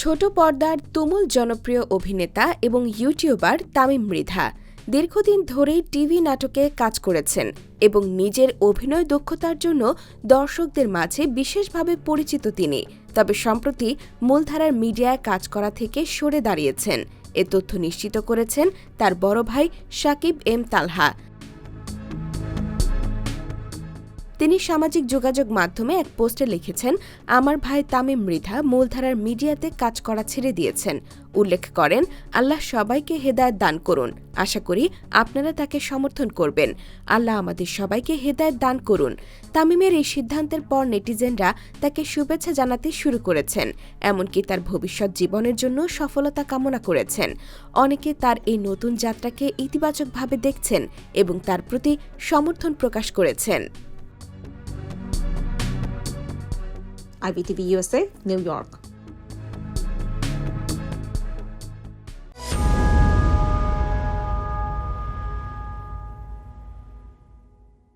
ছোট পর্দার তুমুল জনপ্রিয় অভিনেতা এবং ইউটিউবার তামিম মৃধা দীর্ঘদিন ধরেই টিভি নাটকে কাজ করেছেন এবং নিজের অভিনয় দক্ষতার জন্য দর্শকদের মাঝে বিশেষভাবে পরিচিত তিনি। তবে সম্প্রতি মূলধারার মিডিয়ায় কাজ করা থেকে সরে দাঁড়িয়েছেন। এ তথ্য নিশ্চিত করেছেন তার বড় ভাই সাকিব এম তালহা। তিনি সামাজিক যোগাযোগ মাধ্যমে এক পোস্টে লিখেছেন, আমার ভাই তামিম মৃধা মূলধারার মিডিয়াতে কাজ করা ছেড়ে দিয়েছেন। উল্লেখ করেন, আল্লাহ সবাইকে হেদায়ত দান করুন। আশা করি আপনারা তাকে সমর্থন করবেন। আল্লাহ আমাদের সবাইকে হেদায়ত দান করুন। তামিমের এই সিদ্ধান্তের পর নেটিজেনরা তাকে শুভেচ্ছা জানাতে শুরু করেছেন, এমনকি তার ভবিষ্যৎ জীবনের জন্য সফলতা কামনা করেছেন। অনেকে তার এই নতুন যাত্রাকে ইতিবাচকভাবে দেখছেন এবং তার প্রতি সমর্থন প্রকাশ করেছেন। IBTV USA, New York.